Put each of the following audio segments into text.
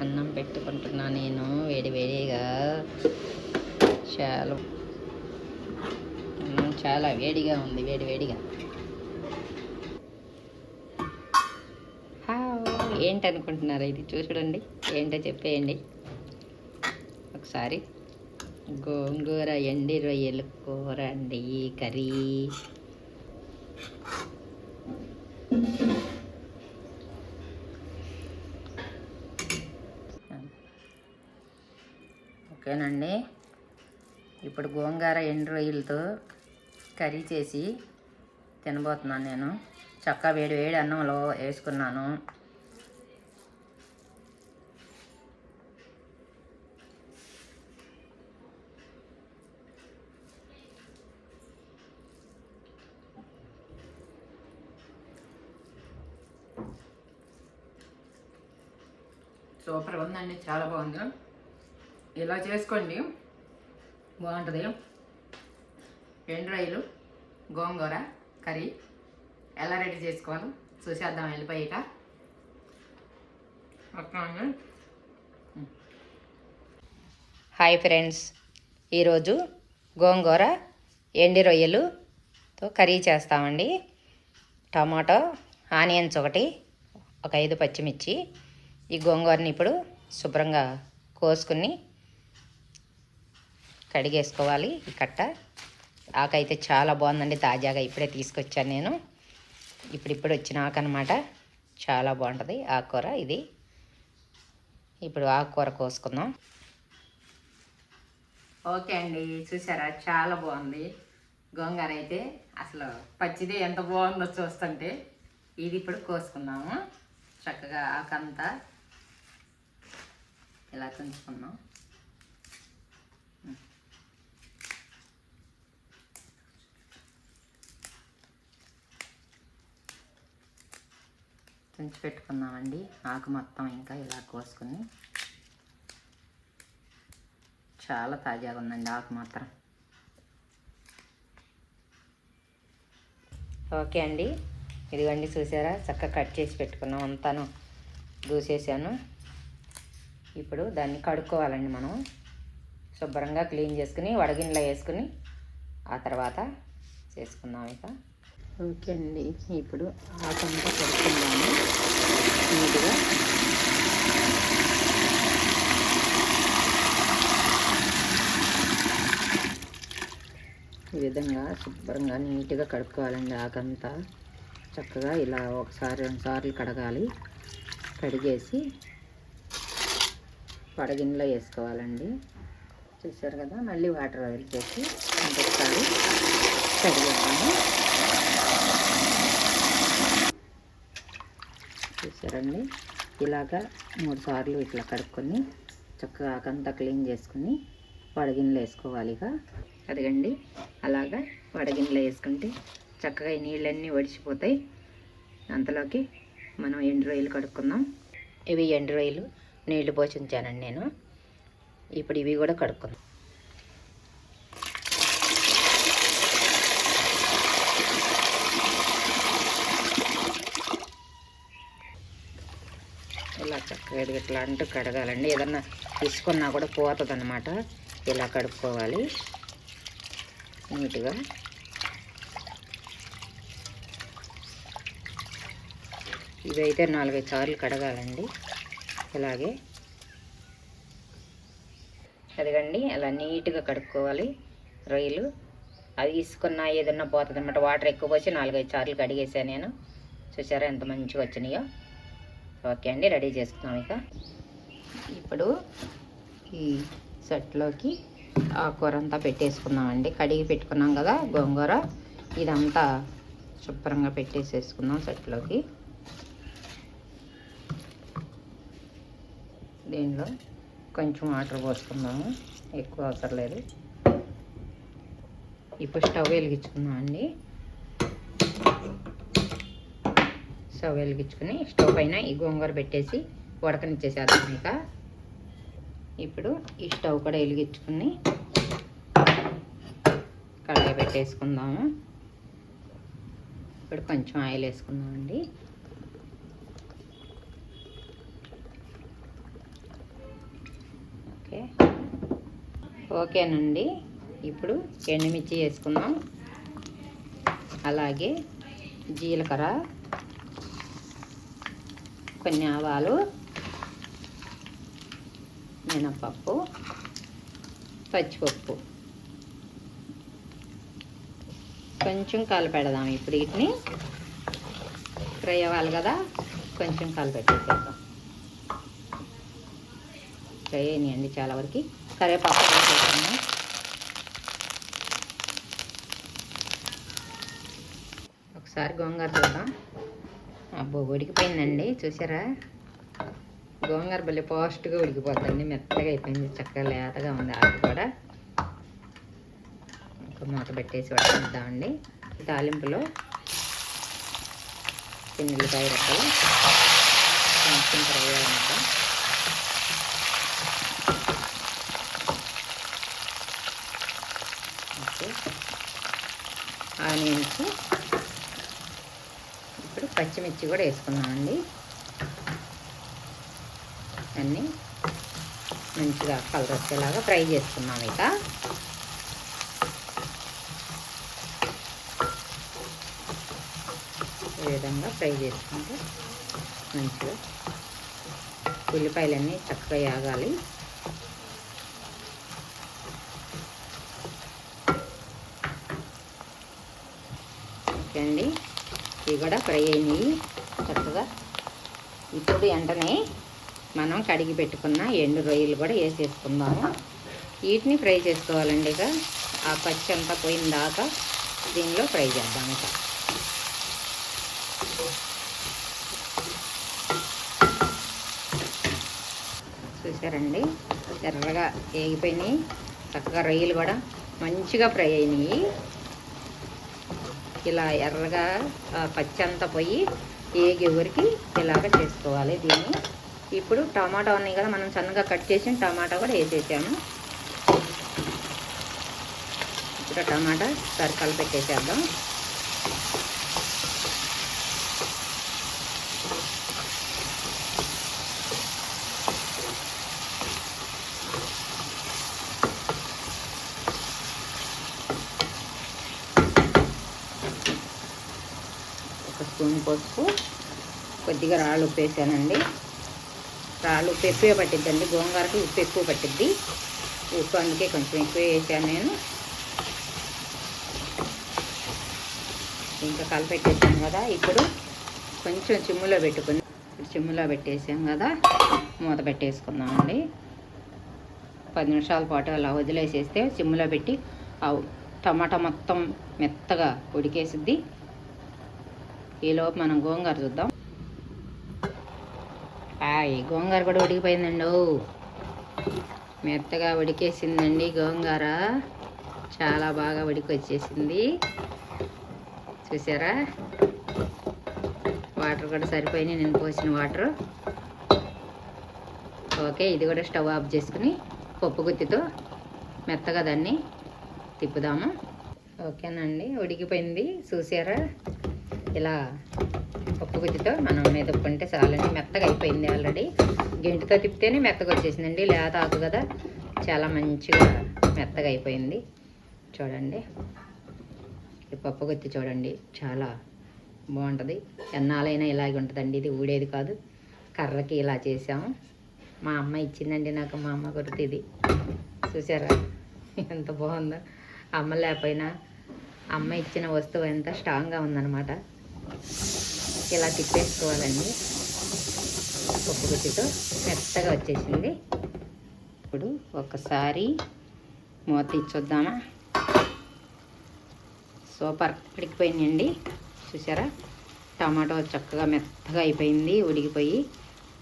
అన్నం పెట్టుకుంటున్నా నేను వేడి వేడిగా. చాలా చాలా వేడిగా ఉంది వేడి వేడిగా. అనుకుంటున్నారు ఇది? చూడండి ఏంటో చెప్పేయండి. ఒకసారి గోంగూర ఎండి రొయ్యలు కూర అండి కర్రీ. ఓకేనండి. ఇప్పుడు గోంగూర ఎండు రొయ్యలతో కర్రీ చేసి తినబోతున్నాను నేను. చక్క వేడి వేడి అన్నంలో వేసుకున్నాను. సూపర్ ఉందండి చాలా బాగుంది. ఇలా చేసుకోండి? బాగుంటుంది. ఎండు రైలు గోంగూర కర్రీ ఎలా రెడీ చేసుకోవాలి? చూసేద్దాం వెళ్ళిపోయాక. Hi friends. ఈరోజు గోంగూర ఎండి రొయ్యలుతో కర్రీ చేస్తామండి. టమాటో ఆనియన్స్ ఒకటి ఒక ఐదు పచ్చిమిర్చి. ఈ గోంగూరని ఇప్పుడు శుభ్రంగా కోసుకుని కడిగేసుకోవాలి ఈ కట్ట. ఆకైతే చాలా బాగుందండి తాజాగా ఇప్పుడే తీసుకొచ్చాను నేను. ఇప్పుడిప్పుడు వచ్చిన ఆకు అనమాట చాలా బాగుంటుంది ఆకుకూర ఇది. ఇప్పుడు ఆకుకూర కోసుకుందాం. ఓకే అండి చూసారా? చాలా బాగుంది. గోంగూర అయితే అసలు పచ్చిది ఎంత బాగుందో చూస్తుంటే ఇది ఇప్పుడు కోసుకుందాము. చక్కగా ఆకంతా ఇలా తుంచుకుందాం. తుంచి పెట్టుకుందామండి. ఆకు మొత్తం ఇంకా ఇలా కోసుకుని చాలా తాజాగా ఉందండి ఆకు మాత్రం. ఓకే అండి. ఇదిగోండి చూసారా? చక్కగా కట్ చేసి పెట్టుకున్నాం. అంతాను దూసేసాను. ఇప్పుడు దాన్ని కడుక్కోవాలండి మనం. శుభ్రంగా క్లీన్ చేసుకుని వడగిన్నెలో వేసుకుని ఆ తర్వాత చేసుకుందాం ఇక. ఓకే అండి. ఇప్పుడు ఆకంతా కడుక్కుందాము నీట్గా ఈ విధంగా శుభ్రంగా నీట్గా కడుక్కోవాలండి ఆకంతా చక్కగా ఇలా ఒకసారి రెండు సార్లు కడగాలి. కడిగేసి పడగిన్నెలో వేసుకోవాలండి. చూసారు కదా? మళ్ళీ వాటర్ వదిలిపెట్టి ఇంకొకసారి కడిగేస్తాము చూడండి. ఇలాగా మూడు సార్లు ఇట్లా కడుక్కొని చక్కగా అంతా క్లీన్ చేసుకుని వడగిన్నెలు వేసుకోవాలి ఇక అదిగండి. అలాగా వడగిన్నెలు వేసుకుంటే చక్కగా ఈ నీళ్ళన్నీ వడిచిపోతాయి అంతలోకి మనం ఎండు రొయ్యలు కడుక్కుందాం. ఇవి ఎండు రొయ్యలు. నీళ్ళు పోసి ఉంచానండి నేను. ఇప్పుడు ఇవి కూడా కడుక్కుందాం ఇలా చక్కగా ఇట్లా అంటూ కడగాలండి. ఏదన్నా తీసుకున్నా కూడా పోతుంది అనమాట ఇలా కడుక్కోవాలి. నీట్గా. ఇవైతే నాలుగైదు సార్లు కడగాలండి. ఇలాగే. అదిగండి అలా నీట్గా కడుక్కోవాలి. రొయ్యలు. అవి తీసుకున్న ఏదన్నా పోతుంది అనమాట వాటర్ ఎక్కువ పోసి నాలుగైదు సార్లు కడిగేసాను నేను. చూసారా ఎంత మంచిగా వచ్చినాయో. ఓకే అండి రెడీ చేసుకున్నాం ఇక. ఇప్పుడు ఈ సెట్లోకి ఆ కూర అంతా పెట్టేసుకున్నామండి కడిగి పెట్టుకున్నాం కదా గోంగూర. ఇదంతా శుభ్రంగా పెట్టేసేసుకుందాం సెట్లోకి. దీనిలో కొంచెం వాటర్ పోసుకుందాము ఎక్కువ అవసరం లేదు. ఇప్పుడు స్టవ్ వెలిగించుకుందాం అండి స్టవ్ వెలిగించుకుని స్టవ్ పైన ఈ గోంగూర పెట్టేసి ఉడకనిచ్చేసేద్దాం ఇక. ఇప్పుడు ఈ స్టవ్ కూడా వెలిగించుకుని కడాయి పెట్టేసుకుందాము. ఇప్పుడు కొంచెం ఆయిల్ వేసుకుందామండి. ఓకే. ఓకేనండి. ఇప్పుడు ఎండుమిర్చి వేసుకుందాం. అలాగే జీలకర్ర. కొన్ని ఆవాలు మినపప్పు పచ్చిపప్పు. కొంచెం కలిపెడదాం ఇప్పుడు వీటిని. ఫ్రై అవ్వాలి కదా కొంచెం కలిపెట్టేసేద్దాం ఫ్రై అయినాయండి చాలా వరకు. కరివేపాకు వేసేసాము ఒకసారి గోంగూర చూద్దాం. అబ్బో ఉడికిపోయిందండి. చూసారా? గోంగూర బల్లి ఫాస్ట్గా ఉడికిపోతుంది మెత్తగా అయిపోయింది. చక్కగా లేతగా ఉంది ఆకు కూడా. ఒక మూత పెట్టేసి పట్టుకుందామండి తాలింపులో చిన్నకాయ రెక్కలు కొంచెం ఫ్రై అయ్యాక ఓకే. ఆనియన్స్ పచ్చిమిర్చి కూడా వేసుకున్నామండి అన్నీ మంచిగా కలర్ వచ్చేలాగా ఫ్రై చేసుకున్నాం ఇక. ఈ విధంగా ఫ్రై చేసుకుంటే మంచిగా ఉల్లిపాయలన్నీ చక్కగా యాగాలి. ఓకే అండి. ఇవి కూడా ఫ్రై అయినాయి. చక్కగా ఇప్పుడు వెంటనే మనం కడిగి పెట్టుకున్న ఎండు రొయ్యలు కూడా వేసేసుకుందాము. వీటిని ఫ్రై చేసుకోవాలండి ఇక. ఆ పచ్చి అంతా పోయిన దాకా దీనిలో ఫ్రై చేద్దాం ఇక. చూసారండి? ఎర్రగా వేగిపోయినాయి. చక్కగా రొయ్యలు కూడా మంచిగా ఫ్రై అయినాయి. ఇలా ఎర్రగా ఆ పోయి ఏగే ఊరికి ఇలాగ చేసుకోవాలి దీన్ని. ఇప్పుడు టమాటా ఉన్నాయి కదా మనం సన్నగా కట్ చేసి టమాటా కూడా వేసేసాము. ఇప్పుడు టమాటా సరికలు పెట్టేసేద్దాం ఒక స్పూన్ పసుపు కొద్దిగా రాళ్ళు ఉప్పు వేసానండి. రాళ్ళు ఉప్పు ఎక్కువే పట్టిద్దండి గోంగూరకి ఉప్పు ఎక్కువ పట్టిద్ది. ఉప్పు అందుకే కొంచెం ఎక్కువ వేసాను నేను. ఇంకా కలిపెట్టేసాను కదా ఇప్పుడు కొంచెం చిమ్ములో పెట్టుకుని ఇప్పుడు చిమ్ములో పెట్టేసాం కదా మూత పెట్టేసుకుందామండి. పది నిమిషాల పాటు అలా వదిలేసేస్తే చిమ్ములో పెట్టి టమాటా మొత్తం మెత్తగా ఉడికేసిద్ది. ఈలోపు మనం గోంగూర చూద్దాం. హాయ్ గోంగూర కూడా ఉడికిపోయిందండి. ఓ. మెత్తగా ఉడికేసిందండి గోంగూర. చాలా బాగా ఉడికి వచ్చేసింది చూసారా? వాటర్ కూడా సరిపోయినాయి నేను పోసిన వాటర్. ఓకే ఇది కూడా స్టవ్ ఆఫ్ చేసుకుని పప్పు గుత్తితో మెత్తగా దాన్ని తిప్పుదాము. ఓకేనండి ఉడికిపోయింది. చూసారా? ఇలా పప్పు గుత్తితో మనం మెదుపుకుంటే చాలండి. మెత్తగా అయిపోయింది ఆల్రెడీ. గెంటితో తిప్పితేనే మెత్తగా వచ్చేసిందండి. లేత ఆకు కదా. చాలా మంచిగా మెత్తగా అయిపోయింది. చూడండి. ఈ పప్పు గుత్తి చూడండి. చాలా బాగుంటుంది. ఎన్నాలైనా ఇలాగే ఉంటుందండి. ఇది ఊడేది కాదు. కర్రకి ఇలా చేసాము మా అమ్మ ఇచ్చిందండి నాకు. మా అమ్మ గుర్తు ఇది. చూసారా? ఎంత బాగుందో. అమ్మ లేకపోయినా అమ్మ ఇచ్చిన వస్తువు ఎంత స్ట్రాంగ్గా ఉందన్నమాట. ఇలా తిప్పేసుకోవాలండి. పప్పు గుత్తితో మెత్తగా వచ్చేసింది. ఇప్పుడు ఒకసారి మూత తీసి చూద్దామా సూపర్. ఉడికిపోయిందండి. చూసారా? టమాటో చక్కగా మెత్తగా అయిపోయింది ఉడికిపోయి.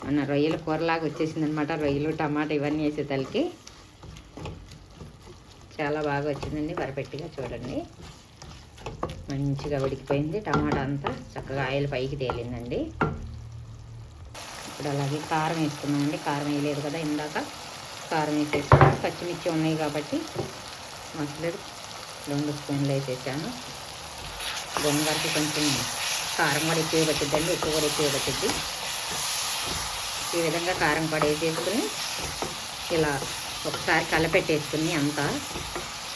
మన రొయ్యల కూరలాగా వచ్చేసింది అనమాట రొయ్యలు టమాటా ఇవన్నీ వేసే తలకి. చాలా బాగా వచ్చిందండి. వరపెట్టిగా చూడండి. మంచిగా ఉడికిపోయింది. టమాటా అంతా చక్కగా ఆయిల్ పైకి తేలిందండి. ఇప్పుడు అలాగే కారం వేసుకున్నామండి. కారం వేయలేదు కదా ఇందాక. కారం వేసేసుకున్నాం పచ్చిమిర్చి ఉన్నాయి కాబట్టి మసలు రెండు స్పూన్లు వేసేసాను. గొంగరికి కొంచెం కారం కూడా ఎక్కువ పట్టిద్దండి. ఎక్కువ కూడా ఎక్కువ పట్టిద్ది. ఈ విధంగా కారం కూడా వేసేసుకుని ఇలా ఒకసారి కలపెట్టేసుకుని అంతా.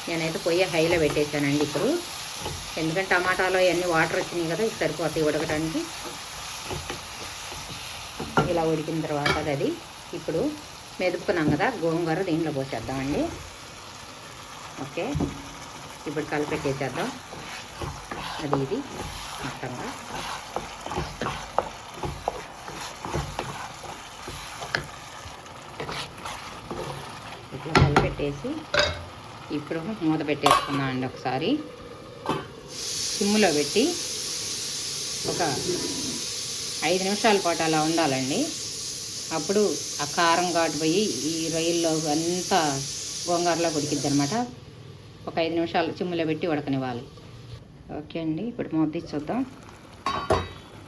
నేనైతే పొయ్యి హైలో పెట్టేశానండి ఇప్పుడు. ఎందుకంటే టమాటాలో అవన్నీ వాటర్ వచ్చినాయి కదా ఇది సరిపోతాయి ఉడకడానికి ఇలా ఉడికిన తర్వాత అది ఇప్పుడు మెదుపుకున్నాం కదా గోంగూర దీంట్లో పోసేద్దామండి. ఓకే. ఇప్పుడు కలిపెట్టేసేద్దాం. అది ఇది మొత్తంగా. ఇట్లా కలిపెట్టేసి ఇప్పుడు మూత పెట్టేసుకుందాం అండి ఒకసారి. సిమ్లో పెట్టి ఒక ఐదు నిమిషాల పాటు అలా ఉండాలండి. అప్పుడు ఆ కారం ఘాటు పోయి ఈ రొయ్యల్లో అంతా గోంగారలో ఉడికిద్ది అనమాట ఒక ఐదు నిమిషాలు చిమ్ములో పెట్టి ఉడకనివ్వాలి. ఓకే అండి ఇప్పుడు మొద్ది చూద్దాం.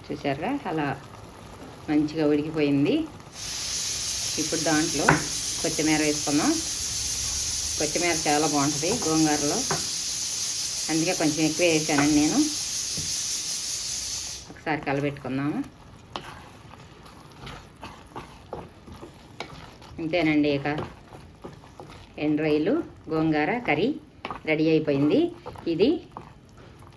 చూసారుగా? అలా మంచిగా ఉడికిపోయింది. ఇప్పుడు దాంట్లో కొత్తిమీర వేసుకుందాం. కొత్తిమీర చాలా బాగుంటుంది గోంగారలో. అందుకే కొంచెం ఎక్కువ వేసానండి నేను. ఒకసారి కలబెట్టుకుందాము. ఇంతేనండి ఇక. ఎండు రొయ్యలు గోంగూర కర్రీ రెడీ అయిపోయింది. ఇది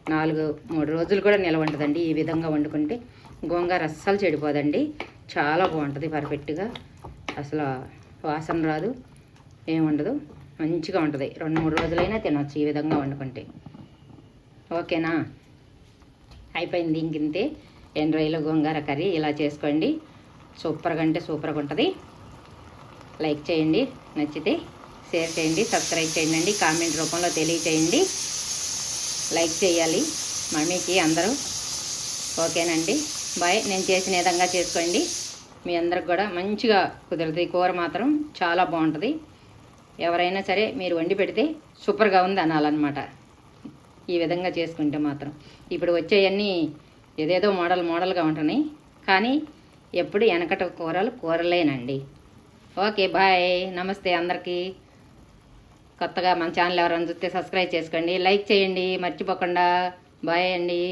నాలుగు మూడు రోజులు కూడా నిలవ ఉంటుందండి. ఈ విధంగా వండుకుంటే గోంగూర అస్సలు చెడిపోదండి. చాలా బాగుంటుంది పర్ఫెక్ట్గా. అసలు వాసన రాదు ఏముండదు మంచిగా ఉంటుంది. రెండు మూడు రోజులైనా తినొచ్చు ఈ విధంగా వండుకుంటే. ఓకేనా? అయిపోయింది ఇంకింతే ఎండు రొయ్యలు గోంగూర కర్రీ ఇలా చేసుకోండి. సూపర్గా అంటే సూపర్గా ఉంటుంది. లైక్ చేయండి నచ్చితే షేర్ చేయండి సబ్స్క్రైబ్ చేయండి కామెంట్ రూపంలో తెలియచేయండి. లైక్ చేయాలి. మమ్మీకి అందరూ ఓకేనండి. బాయ్. నేను చేసిన విధంగా చేసుకోండి. మీ అందరికి కూడా మంచిగా కుదురుతుంది. కూర మాత్రం చాలా బాగుంటుంది. ఎవరైనా సరే మీరు వండి పెడితే సూపర్గా ఉంది అనాలన్నమాట. ఈ విధంగా చేసుకుంటే మాత్రం. ఇప్పుడు వచ్చేవన్నీ ఏదేదో మోడల్ మోడల్గా ఉంటున్నాయి. కానీ ఎప్పుడు వెనకట కూరలు కూరలేనండి. Okay bye. నమస్తే అందరికీ. కొత్తగా మన ఛానల్ ఎవరైనా చూస్తే సబ్స్క్రైబ్ చేసుకోండి. లైక్ చేయండి. మర్చిపోకుండా. బాయ్ అండి.